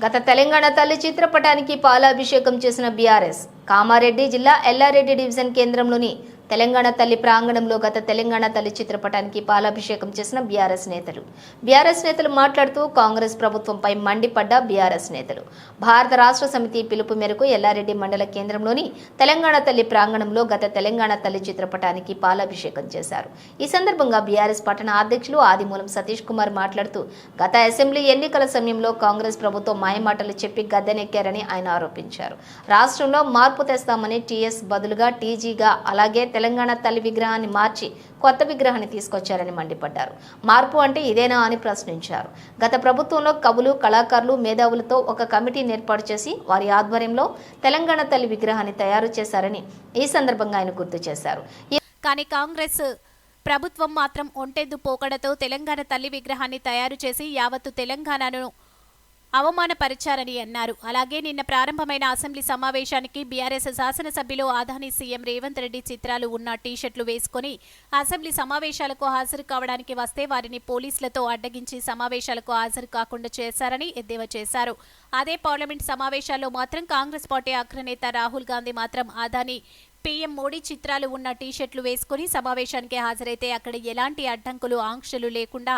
గత తెలంగాణ తల్లి చిత్రపటానికి పాలాభిషేకం చేసిన బీఆర్ఎస్ కామారెడ్డి జిల్లా ఎల్లారెడ్డి డివిజన్ కేంద్రంలోని తెలంగాణ తల్లి ప్రాంగణంలో గత తెలంగాణ తల్లి చిత్రపటానికి పాలాభిషేకం చేసిన బీఆర్ఎస్ నేతలు. బీఆర్ఎస్ నేతలు మాట్లాడుతూ కాంగ్రెస్ ప్రభుత్వంపై మండిపడ్డ బీఆర్ఎస్ నేతలు. భారత రాష్ట్ర సమితి పిలుపు మేరకు ఎల్లారెడ్డి మండల కేంద్రంలోని తెలంగాణ తల్లి ప్రాంగణంలో గత తెలంగాణ తల్లి చిత్రపటానికి పాలాభిషేకం చేశారు. ఈ సందర్భంగా బీఆర్ఎస్ పట్టణ అధ్యక్షులు ఆదిమూలం సతీష్ కుమార్ మాట్లాడుతూ గత అసెంబ్లీ ఎన్నికల సమయంలో కాంగ్రెస్ ప్రభుత్వం మాయమాటలు చెప్పి గద్దెనెక్కారని ఆయన ఆరోపించారు. రాష్ట్రంలో మార్పు తెస్తామని టీఎస్ బదులుగా టీజీగా అలాగే తెలంగాణ తల్లి విగ్రహాన్ని మార్చి కొత్త విగ్రహాన్ని తీసుకొచ్చారని మండిపడ్డారు. మార్పు అంటే ఇదేనా అని ప్రశ్నించారు. గత ప్రభుత్వంలో కవులు కళాకారులు మేధావులతో ఒక కమిటీని ఏర్పాటు చేసి వారి ఆధ్వర్యంలో తెలంగాణ తల్లి విగ్రహాన్ని తయారు చేశారని ఈ సందర్భంగా ఆయన గుర్తు చేశారు. కానీ కాంగ్రెస్ ప్రభుత్వం మాత్రం ఒంటెద్దు పోకడతో తెలంగాణ తల్లి విగ్రహాన్ని తయారు చేసి యావత్తు తెలంగాణను అవమానపరిచారని అన్నారు. అలాగే నిన్న ప్రారంభమైన అసెంబ్లీ సమావేశానికి బీఆర్ఎస్ శాసనసభ్యులు ఆదాని సీఎం రేవంత్ రెడ్డి చిత్రాలు ఉన్న టీషర్ట్లు వేసుకుని అసెంబ్లీ సమావేశాలకు హాజరు కావడానికి వస్తే వారిని పోలీసులతో అడ్డగించి సమావేశాలకు హాజరు కాకుండా చేశారని ఎద్దేవా చేశారు. అదే పార్లమెంట్ సమావేశాల్లో మాత్రం కాంగ్రెస్ పార్టీ అగ్రనేత రాహుల్ గాంధీ మాత్రం ఆదాని పీఎం మోడీ చిత్రాలు ఉన్న టీషర్ట్లు వేసుకుని సమావేశానికి హాజరైతే అక్కడ ఎలాంటి అడ్డంకులు ఆంక్షలు లేకుండా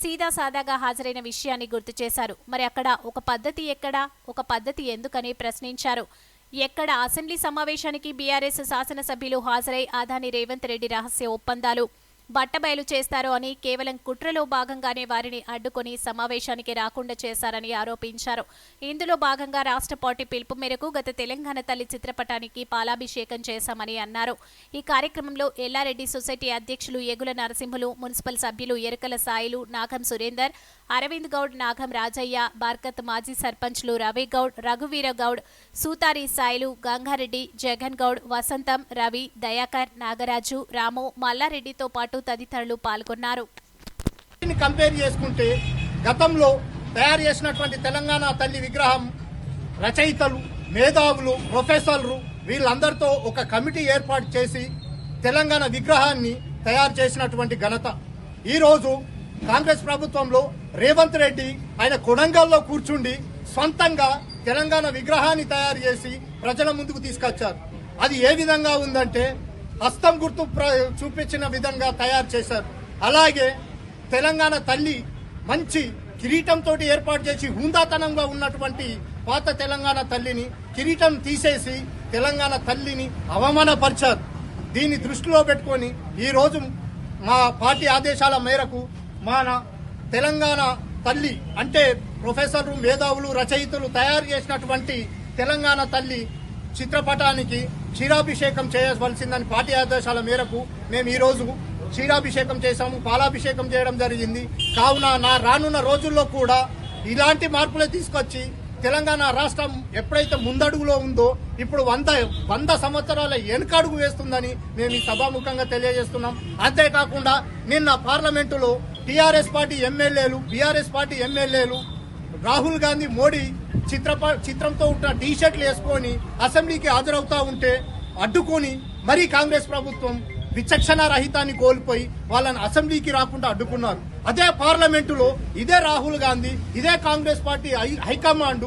సీదా సాదాగా హాజరైన విషయాన్ని గుర్తు చేశారు. మరి అక్కడ ఒక పద్ధతి ఎక్కడా? ఒక పద్ధతి ఎందుకని ప్రశ్నించారు. ఎక్కడ అసెంబ్లీ సమావేశానికి బీఆర్ఎస్ శాసనసభ్యులు హాజరై ఆదాని రేవంత్ రెడ్డి రహస్య ఒప్పందాలు? బట్టబయలు చేస్తారో అని కేవలం కుట్రలో భాగంగానే వారిని అడ్డుకొని సమావేశానికి రాకుండా చేశారని ఆరోపించారు. ఇందులో భాగంగా రాష్ట్ర పార్టీ పిలుపు మేరకు గత తెలంగాణ తల్లి చిత్రపటానికి పాలాభిషేకం చేశామని అన్నారు. ఈ కార్యక్రమంలో ఎల్లారెడ్డి సొసైటీ అధ్యక్షులు ఎగుల నరసింహులు మున్సిపల్ సభ్యులు ఎరకల సాయిలు నాగం సురేందర్ అరవింద్ గౌడ్ నాగం రాజయ్య బార్కత్ మాజీ సర్పంచ్లు రవి గౌడ్ రఘువీర గౌడ్ సూతారి సాయిలు గంగారెడ్డి జగన్ గౌడ్ వసంతం రవి దయాకర్ నాగరాజు రాము మల్లారెడ్డితో పాటు తదితరులు పాల్గొన్నారు. కంపేర్ చేసుకుంటే గతంలో తయారు చేసినటువంటి తెలంగాణ తల్లి విగ్రహం రచయితలు మేధావులు ప్రొఫెసర్లు వీళ్ళందరితో ఒక కమిటీ ఏర్పాటు చేసి తెలంగాణ విగ్రహాన్ని తయారు చేసినటువంటి ఘనత. ఈరోజు కాంగ్రెస్ ప్రభుత్వంలో రేవంత్ రెడ్డి ఆయన కొడంగల్లో కూర్చుండి సొంతంగా తెలంగాణ విగ్రహాన్ని తయారు చేసి ప్రజల ముందుకు తీసుకొచ్చారు. అది ఏ విధంగా ఉందంటే హస్తం గుర్తు ప్ర- చూపించిన విధంగా తయారు చేశారు. అలాగే తెలంగాణ తల్లి మంచి కిరీటంతో ఏర్పాటు చేసి హుందాతనంగా ఉన్నటువంటి పాత తెలంగాణ తల్లిని కిరీటం తీసేసి తెలంగాణ తల్లిని అవమానపరిచారు. దీన్ని దృష్టిలో పెట్టుకొని ఈరోజు మా పార్టీ ఆదేశాల మేరకు మన తెలంగాణ తల్లి అంటే ప్రొఫెసర్లు మేధావులు రచయితలు తయారు చేసినటువంటి తెలంగాణ తల్లి చిత్రపటానికి క్షీరాభిషేకం చేయవలసిందని పార్టీ ఆదేశాల మేరకు మేము ఈరోజు క్షీరాభిషేకం చేశాము పాలాభిషేకం చేయడం జరిగింది. కావున నా రానున్న రోజుల్లో కూడా ఇలాంటి మార్పులే తీసుకొచ్చి తెలంగాణ రాష్ట్రం ఎప్పుడైతే ముందడుగులో ఉందో ఇప్పుడు వంద వంద సంవత్సరాల వెనుకడుగు వేస్తుందని మేము ఈ సభాముఖంగా తెలియజేస్తున్నాం. అంతేకాకుండా నిన్న పార్లమెంటులో టీఆర్ఎస్ పార్టీ ఎమ్మెల్యేలు బీఆర్ఎస్ పార్టీ ఎమ్మెల్యేలు రాహుల్ గాంధీ మోడీ చిత్రప చిత్రంతో ఉన్న టీ షర్ట్లు వేసుకొని అసెంబ్లీకి హాజరవుతా ఉంటే అడ్డుకొని మరీ కాంగ్రెస్ ప్రభుత్వం విచక్షణ రహితాన్ని కోల్పోయి వాళ్ళని అసెంబ్లీకి రాకుండా అడ్డుకున్నారు. అదే పార్లమెంటులో ఇదే రాహుల్ గాంధీ ఇదే కాంగ్రెస్ పార్టీ హైకమాండ్